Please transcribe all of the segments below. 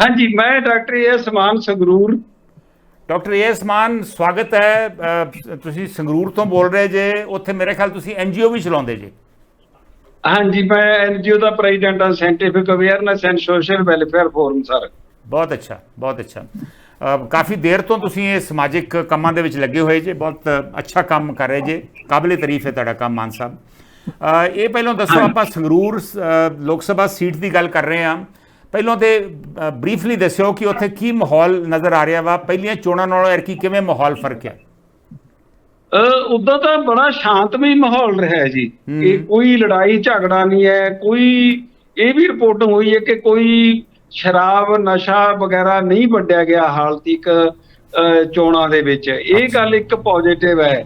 ਹਾਂਜੀ ਮੈਂ ਡਾਕਟਰ ਏ ਸਮਾਨ ਸੰਗਰੂਰ। ਡਾਕਟਰ ਏ ਸਮਾਨ ਸਵਾਗਤ ਹੈ। ਤੁਸੀਂ ਸੰਗਰੂਰ ਤੋਂ ਬੋਲ ਰਹੇ ਜੇ ਉੱਥੇ ਮੇਰੇ ਖਿਆਲ ਤੁਸੀਂ ਐਨਜੀਓ ਵੀ ਚਲਾਉਂਦੇ ਜੇ। ਹਾਂਜੀ ਮੈਂ ਐਨਜੀਓ ਦਾ ਪ੍ਰੈਜ਼ੀਡੈਂਟ ਹਾਂ scientific awareness and social welfare forum sir. ਬਹੁਤ ਅੱਛਾ ਬਹੁਤ ਅੱਛਾ। ਕਾਫੀ ਦੇਰ ਤੋਂ ਤੁਸੀਂ ਇਹ ਸਮਾਜਿਕ ਕੰਮਾਂ ਦੇ ਵਿੱਚ ਲੱਗੇ ਹੋਏ ਜੇ ਬਹੁਤ ਅੱਛਾ ਕੰਮ ਕਰ ਰਹੇ ਜੇ ਕਾਬਲੇ ਤਾਰੀਫ ਹੈ ਤੁਹਾਡਾ ਕੰਮ ਮਾਨ ਸਾਹਿਬ। ਇਹ ਪਹਿਲਾਂ ਦੱਸੋ ਆਪਾਂ ਸੰਗਰੂਰ ਲੋਕ ਸਭਾ ਸੀਟ ਦੀ ਗੱਲ ਕਰ ਰਹੇ ਹਾਂ। ਪਹਿਲਾਂ ਤੇ ਬਰੀਫਲੀ ਦੱਸਿਓ ਕਿ ਉੱਥੇ ਕੀ ਮਾਹੌਲ ਨਜ਼ਰ ਆ ਰਿਹਾ ਵਾ? ਪਹਿਲੀਆਂ ਚੋਣਾਂ ਨਾਲੋਂ ਐਰਕੀ ਕਿਵੇਂ ਮਾਹੌਲ ਫ਼ਰਕ ਹੈ? ਉਦੋਂ ਤਾਂ ਬੜਾ ਸ਼ਾਂਤਮਈ ਮਾਹੌਲ ਰਿਹਾ ਜੀ। ਇਹ ਕੋਈ ਲੜਾਈ ਝਗੜਾ ਨਹੀਂ ਹੈ ਕੋਈ ਇਹ ਵੀ ਰਿਪੋਰਟ ਹੋਈ ਹੈ ਕਿ ਕੋਈ ਸ਼ਰਾਬ ਨਸ਼ਾ ਵਗੈਰਾ ਨਹੀਂ ਵੰਡਿਆ ਗਿਆ ਹਾਲ ਤੱਕ। ਚੋਣਾਂ ਦੇ ਵਿੱਚ। ਇਹ ਗੱਲ ਇੱਕ ਪੋਜ਼ਿਟਿਵ ਹੈ।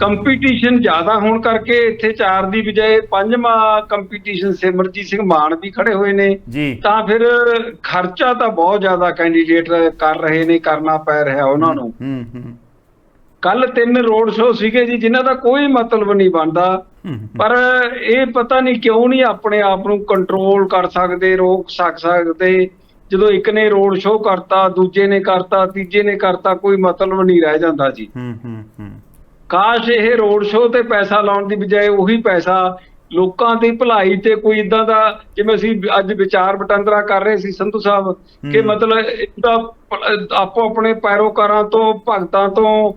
ਕੰਪੀਟੀਸ਼ਨ ਜ਼ਿਆਦਾ ਹੋਣ ਕਰਕੇ ਇੱਥੇ ਚਾਰ ਦੀ ਬਜਾਏ ਪੰਜਵਾਂ ਕੰਪੀਟੀਸ਼ਨ ਸਿਮਰਜੀਤ ਸਿੰਘ ਮਾਨ ਵੀ ਖੜੇ ਹੋਏ ਨੇ। ਤਾਂ ਫਿਰ ਖਰਚਾ ਤਾਂ ਬਹੁਤ ਜ਼ਿਆਦਾ ਕੈਂਡੀਡੇਟ ਕਰ ਰਹੇ ਨੇ ਕਰਨਾ ਪੈ ਰਿਹਾ ਉਹਨਾਂ ਨੂੰ। ਕੱਲ ਤਿੰਨ ਰੋਡ ਸ਼ੋਅ ਸੀਗੇ ਜੀ ਜਿਨ੍ਹਾਂ ਦਾ ਕੋਈ ਮਤਲਬ ਨਹੀਂ ਬਣਦਾ। ਪਰ ਇਹ ਪਤਾ ਨਹੀਂ ਕਿਉਂ ਨਹੀਂ ਆਪਣੇ ਆਪ ਨੂੰ ਕੰਟਰੋਲ ਕਰ ਸਕਦੇ ਰੋਕ ਸਕ ਸਕਦੇ। ਜਦੋਂ ਇੱਕ ਨੇ ਰੋਡ ਸ਼ੋਅ ਕਰਤਾ ਦੂਜੇ ਨੇ ਕਰਤਾ ਤੀਜੇ ਨੇ ਕਰਤਾ ਕੋਈ ਮਤਲਬ ਨਹੀਂ ਰਹਿ ਜਾਂਦਾ ਜੀ ਹੂੰ ਹੂੰ ਹੂੰ ਕਾਸ਼ ਇਹ ਰੋਡ ਸ਼ੋਅ ਤੇ ਪੈਸਾ ਲਾਉਣ ਦੀ ਬਜਾਏ ਉਹੀ ਪੈਸਾ ਲੋਕਾਂ ਦੀ ਭਲਾਈ ਤੇ ਕੋਈ ਇਦਾਂ ਦਾ ਜਿਵੇਂ ਅਸੀਂ ਅੱਜ ਵਿਚਾਰ ਵਟਾਂਦਰਾ ਕਰ ਰਹੇ ਸੀ ਸੰਧੂ ਸਾਹਿਬ ਕਿ। ਮਤਲਬ ਇਹਦਾ ਆਪੋ ਆਪਣੇ ਪੈਰੋਕਾਰਾਂ ਤੋਂ ਭਗਤਾਂ ਤੋਂ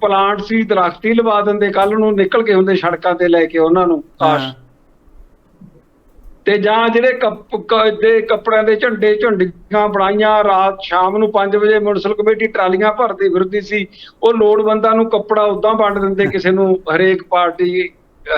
ਪਲਾਂਟ ਸੀ ਦਰਖਤੀ ਲਵਾ ਦਿੰਦੇ ਕੱਲ ਨੂੰ ਨਿਕਲ ਕੇ ਹੁੰਦੇ ਸੜਕਾਂ ਤੇ ਲੈ ਕੇ ਉਹਨਾਂ ਨੂੰ ਕਾਸ਼। ਤੇ ਜਾਂ ਜਿਹੜੇ ਦੇ ਕੱਪੜਿਆਂ ਦੇ ਝੰਡੇ ਝੰਡੀਆਂ ਬਣਾਈਆਂ ਰਾਤ ਸ਼ਾਮ ਨੂੰ 5 ਵਜੇ ਮਿਊਨਿਸਪਲ ਕਮੇਟੀ ਟਰਾਲੀਆਂ ਭਰਦੀ ਫਿਰਦੀ ਸੀ ਉਹ ਲੋੜਵੰਦਾਂ ਨੂੰ ਕੱਪੜਾ ਉਦਾਂ ਵੰਡ ਦਿੰਦੇ ਕਿਸੇ ਨੂੰ ਹਰੇਕ ਪਾਰਟੀ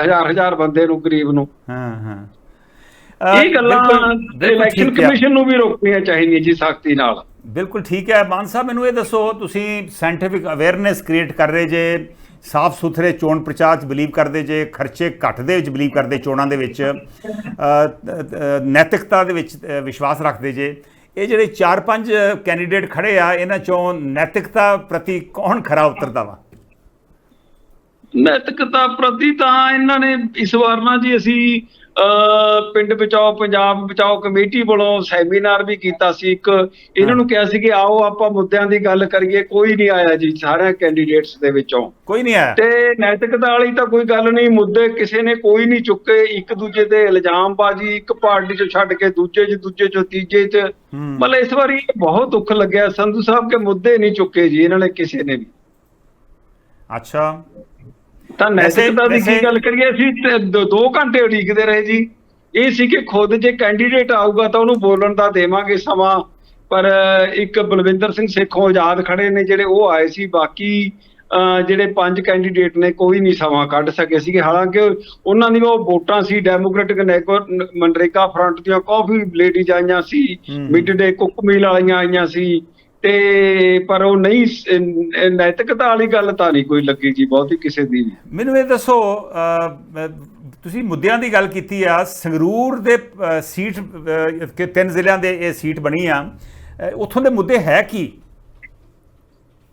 ਹਜ਼ਾਰ ਹਜ਼ਾਰ ਬੰਦੇ ਨੂੰ ਗਰੀਬ ਨੂੰ। ਹਾਂ ਹਾਂ। ਇਹ ਗੱਲਾਂ ਇਲੈਕਸ਼ਨ। ਕਮਿਸ਼ਨ ਨੂੰ ਵੀ ਰੋਕਣੀਆਂ ਚਾਹੀਦੀਆਂ ਜੀ ਸਖਤੀ ਨਾਲ। ਬਿਲਕੁਲ ਠੀਕ ਹੈ। ਮਾਨ ਸਾਹਿਬ ਮੈਨੂੰ ਇਹ ਦੱਸੋ ਤੁਸੀਂ ਸਾਇੰਟੀਫਿਕ ਅਵੇਅਰਨੈਸ ਕ੍ਰੀਏਟ ਕਰ ਰਹੇ ਜੇ ਸਾਫ਼ ਸੁਥਰੇ ਚੋਣ ਪ੍ਰਚਾਰ 'ਚ ਬਲੀਵ ਕਰਦੇ ਜੇ, ਖਰਚੇ ਘੱਟ ਦੇ ਵਿੱਚ ਬਲੀਵ ਕਰਦੇ ਚੋਣਾਂ ਦੇ ਵਿੱਚ ਨੈਤਿਕਤਾ ਦੇ ਵਿੱਚ ਵਿਸ਼ਵਾਸ ਰੱਖਦੇ ਜੇ। ਇਹ ਜਿਹੜੇ 4-5 ਕੈਂਡੀਡੇਟ ਖੜੇ ਆ, ਇਹਨਾਂ ਚੋਂ ਨੈਤਿਕਤਾ ਪ੍ਰਤੀ ਕੌਣ ਖਰਾ ਉਤਰਦਾ ਵਾ? ਨੈਤਿਕਤਾ ਪ੍ਰਤੀ ਤਾਂ ਇਹਨਾਂ ਨੇ ਇਸ ਵਾਰ ਨਾ ਜੀ ਅਸੀਂ ਪਿੰਡ ਬਚਾਓ ਪੰਜਾਬ ਬਚਾਓ ਕਮੇਟੀ ਵੱਲੋਂ ਸੈਮੀਨਾਰ ਵੀ ਕੀਤਾ ਸੀ ਇੱਕ। ਇਹਨਾਂ ਨੂੰ ਕਿਹਾ ਸੀ ਕਿ ਆਓ ਆਪਾਂ ਮੁੱਦਿਆਂ ਦੀ ਗੱਲ ਕਰੀਏ ਕੋਈ ਨਹੀਂ ਆਇਆ ਜੀ ਸਾਰੇ ਕੈਂਡੀਡੇਟਸ ਦੇ ਵਿੱਚੋਂ। ਕੋਈ ਨਹੀਂ ਆਇਆ? ਤੇ ਨੈਤਿਕਤਾ ਵਾਲੀ ਤਾਂ ਕੋਈ ਗੱਲ ਨਹੀਂ ਮੁੱਦੇ ਕਿਸੇ ਨੇ ਕੋਈ ਨਹੀਂ ਚੁੱਕੇ। ਇੱਕ ਦੂਜੇ ਤੇ ਇਲਜ਼ਾਮਬਾਜ਼ੀ ਇੱਕ ਪਾਰਟੀ ਚੋਂ ਛੱਡ ਕੇ ਦੂਜੇ 'ਚ ਦੂਜੇ ਚੋਂ ਤੀਜੇ 'ਚ। ਮਤਲਬ ਇਸ ਵਾਰੀ ਬਹੁਤ ਦੁੱਖ ਲੱਗਿਆ। ਸੰਧੂ ਸਾਹਿਬ ਕੇ ਮੁੱਦੇ ਨਹੀਂ ਚੁੱਕੇ ਜੀ ਇਹਨਾਂ ਨੇ ਕਿਸੇ ਨੇ ਵੀ। ਅੱਛਾ। ਤਾਂ ਨੈਤਿਕਤਾ ਦੀ ਕੀ ਗੱਲ ਕਰੀਏ ਅਸੀਂ ਤੇ ਦੋ ਦੋ ਘੰਟੇ ਉਡੀਕਦੇ ਰਹੇ ਜੀ। ਇਹ ਸੀ ਕਿ ਖੁਦ ਜੇ ਕੈਂਡੀਡੇਟ ਆਊਗਾ ਤਾਂ ਉਹਨੂੰ ਬੋਲਣ ਦਾ ਦੇਵਾਂਗੇ ਸਮਾਂ। ਪਰ ਇੱਕ ਬਲਵਿੰਦਰ ਸਿੰਘ ਸੇਖੋਂ ਆਜ਼ਾਦ ਖੜੇ ਨੇ ਜਿਹੜੇ ਉਹ ਆਏ ਸੀ। ਬਾਕੀ ਜਿਹੜੇ ਪੰਜ ਕੈਂਡੀਡੇਟ ਨੇ ਕੋਈ ਨਹੀਂ ਸਮਾਂ ਕੱਢ ਸਕੇ ਸੀਗੇ। ਹਾਲਾਂਕਿ ਉਹਨਾਂ ਦੀ ਉਹ ਵੋਟਾਂ ਸੀ ਡੈਮੋਕ੍ਰੈਟਿਕ ਮਨਰੇਗਾ ਫਰੰਟ ਦੀਆਂ ਕਾਫੀ ਲੇਡੀਜ਼ ਆਈਆਂ ਸੀ। ਮਿਡ ਡੇ ਕੁੱਕ ਮੀਲ ਵਾਲੀਆਂ ਆਈਆਂ ਸੀ। ਤੇ ਪਰ ਉਹ ਨਹੀਂ ਨੈਤਿਕਤਾ ਵਾਲੀ ਗੱਲ ਤਾਂ ਨਹੀਂ ਕੋਈ ਲੱਗੀ ਜੀ ਬਹੁਤੀ ਕਿਸੇ ਦੀ ਵੀ ਮੈਨੂੰ ਇਹ ਦੱਸੋ ਤੁਸੀਂ ਮੁੱਦਿਆਂ ਦੀ ਗੱਲ ਕੀਤੀ ਆ ਸੰਗਰੂਰ ਦੇ ਸੀਟ ਕਿ ਤਿੰਨ ਜ਼ਿਲ੍ਹਿਆਂ ਦੇ ਇਹ ਸੀਟ ਬਣੀ ਆ ਉੱਥੋਂ ਦੇ ਮੁੱਦੇ ਹੈ ਕੀ?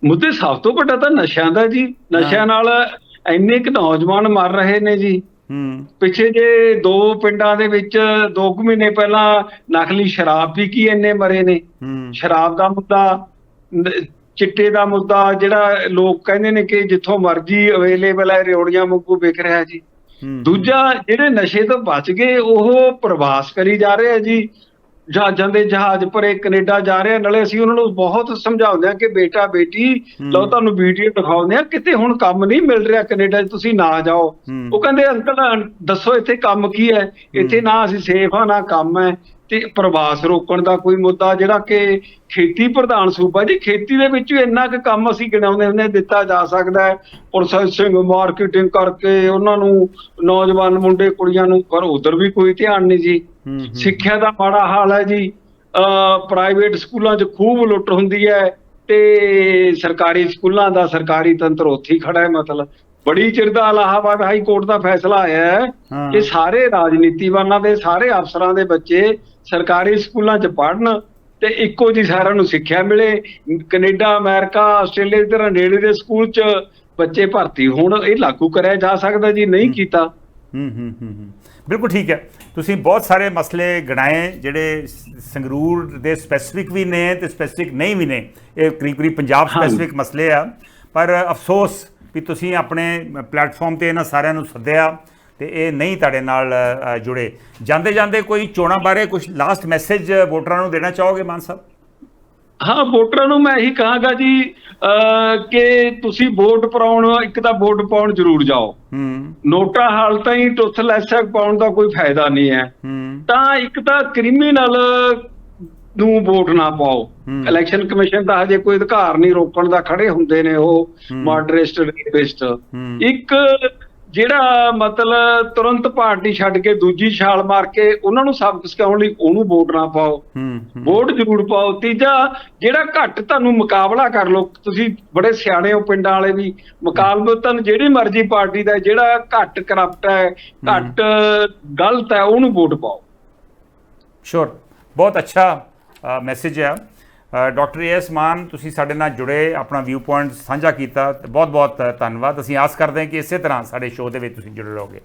ਮੁੱਦੇ ਸਭ ਤੋਂ ਵੱਡਾ ਤਾਂ ਨਸ਼ਿਆਂ ਦਾ ਜੀ। ਨਸ਼ਿਆਂ ਨਾਲ ਇੰਨੇ ਕੁ ਨੌਜਵਾਨ ਮਰ ਰਹੇ ਨੇ ਜੀ। ਹੂੰ। ਪਿੱਛੇ ਜੇ ਦੋ ਪਿੰਡਾਂ ਦੇ ਵਿੱਚ ਦੋ ਕੁ ਮਹੀਨੇ ਪਹਿਲਾਂ ਨਕਲੀ ਸ਼ਰਾਬ ਪੀ ਕੇ ਇੰਨੇ ਮਰੇ ਨੇ? ਸ਼ਰਾਬ ਦਾ ਮੁੱਦਾ ਚਿੱਟੇ ਦਾ ਮੁੱਦਾ ਜਿਹੜਾ ਲੋਕ ਕਹਿੰਦੇ ਨੇ ਕਿ ਜਿੱਥੋਂ ਮਰਜ਼ੀ ਅਵੇਲੇਬਲ ਹੈ ਰਿਓੜੀਆਂ ਵਾਂਗੂ ਵਿਕ ਰਿਹਾ ਜੀ। ਦੂਜਾ ਜਿਹੜੇ ਨਸ਼ੇ ਤੋਂ ਬਚ ਗਏ ਉਹ ਪ੍ਰਵਾਸ ਕਰੀ ਜਾ ਰਹੇ ਆ ਜੀ। ਜਹਾਜ਼ਾਂ ਦੇ ਜਹਾਜ਼ ਭਰੇ ਕੈਨੇਡਾ ਜਾ ਰਹੇ ਨਾਲੇ ਅਸੀਂ ਉਹਨਾਂ ਨੂੰ ਬਹੁਤ ਸਮਝਾਉਂਦੇ ਆ ਕਿ ਬੇਟਾ ਬੇਟੀ। ਲਓ ਤੁਹਾਨੂੰ ਵੀਡੀਓ ਦਿਖਾਉਂਦੇ ਆ ਕਿਤੇ ਹੁਣ ਕੰਮ ਨਹੀਂ ਮਿਲ ਰਿਹਾ ਕੈਨੇਡਾ 'ਚ ਤੁਸੀਂ ਨਾ ਜਾਓ। ਉਹ ਕਹਿੰਦੇ ਅੰਕਲ ਦੱਸੋ ਇੱਥੇ ਕੰਮ ਕੀ ਹੈ? ਇੱਥੇ ਨਾ ਅਸੀਂ ਸੇਫ ਆ ਨਾ ਕੰਮ ਹੈ। ਤੇ ਪ੍ਰਵਾਸ ਰੋਕਣ ਦਾ ਕੋਈ ਮੁੱਦਾ ਜਿਹੜਾ ਕਿ ਖੇਤੀ ਪ੍ਰਧਾਨ ਸੂਬਾ ਜੀ ਖੇਤੀ ਦੇ ਵਿੱਚ ਵੀ ਇੰਨਾ ਕੁ ਕੰਮ ਅਸੀਂ ਗਿਣਾਉਂਦੇ ਹੁੰਦੇ ਦਿੱਤਾ ਜਾ ਸਕਦਾ ਹੈ ਪ੍ਰੋਸੈਸਿੰਗ ਮਾਰਕੀਟਿੰਗ ਕਰਕੇ ਉਹਨਾਂ ਨੂੰ ਨੌਜਵਾਨ ਮੁੰਡੇ ਕੁੜੀਆਂ ਨੂੰ ਪਰ ਉਧਰ ਵੀ ਕੋਈ ਧਿਆਨ ਨਹੀਂ ਜੀ। ਸਿੱਖਿਆ ਦਾ ਮਾੜਾ ਹਾਲ ਹੈ ਜੀ ਪ੍ਰਾਈਵੇਟ ਸਕੂਲਾਂ 'ਚ ਖੂਬ ਲੁੱਟ ਹੁੰਦੀ ਹੈ ਤੇ ਸਰਕਾਰੀ ਸਕੂਲਾਂ ਦਾ ਸਰਕਾਰੀ ਤੰਤਰ ਉੱਥੇ ਖੜਾ ਹੈ ਮਤਲਬ ਬੜੀ ਚਿਰ ਦਾ ਇਲਾਹਾਬਾਦ ਹਾਈ ਕੋਰਟ ਦਾ ਫੈਸਲਾ ਆਇਆ ਹੈ ਹਾਂ। ਕਿ ਸਾਰੇ ਰਾਜਨੀਤੀਵਾਨਾਂ ਦੇ ਸਾਰੇ ਅਫਸਰਾਂ ਦੇ ਬੱਚੇ ਸਰਕਾਰੀ ਸਕੂਲਾਂ 'ਚ ਪੜ੍ਹਨ ਤੇ ਇੱਕੋ ਜੀ ਸਾਰਿਆਂ ਨੂੰ ਸਿੱਖਿਆ ਮਿਲੇ। ਕੈਨੇਡਾ ਅਮਰੀਕਾ ਆਸਟ੍ਰੇਲੀਆ ਦੀ ਤਰ੍ਹਾਂ ਨੇੜੇ ਦੇ ਸਕੂਲ 'ਚ ਬੱਚੇ ਭਰਤੀ ਹੋਣ ਇਹ ਲਾਗੂ ਕਰਿਆ ਜਾ ਸਕਦਾ ਜੀ ਨਹੀਂ ਕੀਤਾ। ਹੂੰ ਹੂੰ ਹੂੰ ਹੂੰ। ਬਿਲਕੁਲ ਠੀਕ ਹੈ। ਤੁਸੀਂ ਬਹੁਤ ਸਾਰੇ ਮਸਲੇ ਗਣਾਏ ਜਿਹੜੇ ਸੰਗਰੂਰ ਦੇ ਸਪੈਸੀਫਿਕ ਵੀ ਨੇ ਤੇ ਸਪੈਸੀਫਿਕ ਨਹੀਂ ਵੀ ਨੇ। ਇਹ ਕਰੀਬ ਕਰੀਬ ਪੰਜਾਬ। ਸਪੈਸੀਫਿਕ ਮਸਲੇ ਆ। ਪਰ ਅਫਸੋਸ ਵੀ ਤੁਸੀਂ ਆਪਣੇ ਪਲੇਟਫਾਰਮ ਤੇ ਇਹਨਾਂ ਸਾਰਿਆਂ ਨੂੰ ਸੱਦਿਆ। ਤੇ ਇਹ ਨਹੀਂ ਤੁਹਾਡੇ ਨਾਲ ਜੁੜੇ। ਜਾਂਦੇ ਜਾਂਦੇ ਕੋਈ ਚੋਣਾਂ ਬਾਰੇ ਕੁਝ ਲਾਸਟ ਮੈਸੇਜ ਵੋਟਰਾਂ ਨੂੰ ਦੇਣਾ ਚਾਹੋਗੇ ਮਾਨ ਸਾਹਿਬ? ਹਾਂ ਵੋਟਰਾਂ ਨੂੰ ਮੈਂ ਇਹੀ ਕਹਾਂਗਾ ਜੀ ਕਿ ਤੁਸੀਂ ਵੋਟ ਪਾਉਣ ਇੱਕ ਤਾਂ ਵੋਟ ਪਾਉਣ ਜ਼ਰੂਰ ਜਾਓ। ਹੂੰ। ਨੋਟਾ ਹਾਲ ਤਾਈਂ ਟੁੱਥਲੈਸ ਪਾਉਣ ਦਾ ਕੋਈ ਫਾਇਦਾ ਨਹੀਂ ਹੈ। ਹੂੰ। ਤਾਂ ਇੱਕ ਤਾਂ ਕ੍ਰਿਮੀਨਲ ਨੂੰ ਵੋਟ ਨਾ ਪਾਓ। ਹੂੰ। ਇਲੈਕਸ਼ਨ ਕਮਿਸ਼ਨ ਦਾ ਹਜੇ ਕੋਈ ਅਧਿਕਾਰ ਨਹੀਂ ਰੋਕਣ ਦਾ ਖੜੇ ਹੁੰਦੇ ਨੇ ਉਹ ਹੂੰ। ਮਾਡਰੇਸਟ ਰੇਪਿਸਟ ਹੂੰ। ਇੱਕ ਜਿਹੜਾ ਮਤਲਬ ਤੁਰੰਤ ਪਾਰਟੀ ਛੱਡ ਕੇ ਦੂਜੀ ਛਾਲ ਮਾਰ ਕੇ ਉਹਨਾਂ ਨੂੰ ਸਬਕ ਸਿਖਾਉਣ ਲਈ ਉਹਨੂੰ ਵੋਟ ਨਾ ਪਾਓ। ਵੋਟ ਜ਼ਰੂਰ ਪਾਓ। ਤੀਜਾ ਜਿਹੜਾ ਘੱਟ ਤੁਹਾਨੂੰ ਮੁਕਾਬਲਾ ਕਰ ਲਓ ਤੁਸੀਂ ਬੜੇ ਸਿਆਣੇ ਹੋ ਪਿੰਡਾਂ ਵਾਲੇ ਵੀ ਮੁਕਾਬਲਤਨ ਜਿਹੜੀ ਮਰਜ਼ੀ ਪਾਰਟੀ ਦਾ ਜਿਹੜਾ ਘੱਟ ਕਰਪਟ ਹੈ ਘੱਟ ਗਲਤ ਹੈ ਉਹਨੂੰ ਵੋਟ ਪਾਓ। ਸ਼ੋਰ ਬਹੁਤ ਅੱਛਾ ਮੈਸੇਜ ਹੈ ਡਾਕਟਰ ਏਐਸ ਮਾਨ, ਤੁਸੀਂ ਸਾਡੇ ਨਾਲ ਜੁੜੇ, ਆਪਣਾ ਵਿਊ ਪੁਆਇੰਟ ਸਾਂਝਾ ਕੀਤਾ ਬਹੁਤ ਬਹੁਤ ਧੰਨਵਾਦ। ਅਸੀਂ ਆਸ ਕਰਦੇ ਹਾਂ ਕਿ ਇਸੇ ਤਰ੍ਹਾਂ ਸਾਡੇ ਸ਼ੋਅ ਦੇ ਵਿੱਚ ਤੁਸੀਂ ਜੁੜੇ ਰਹੋਗੇ।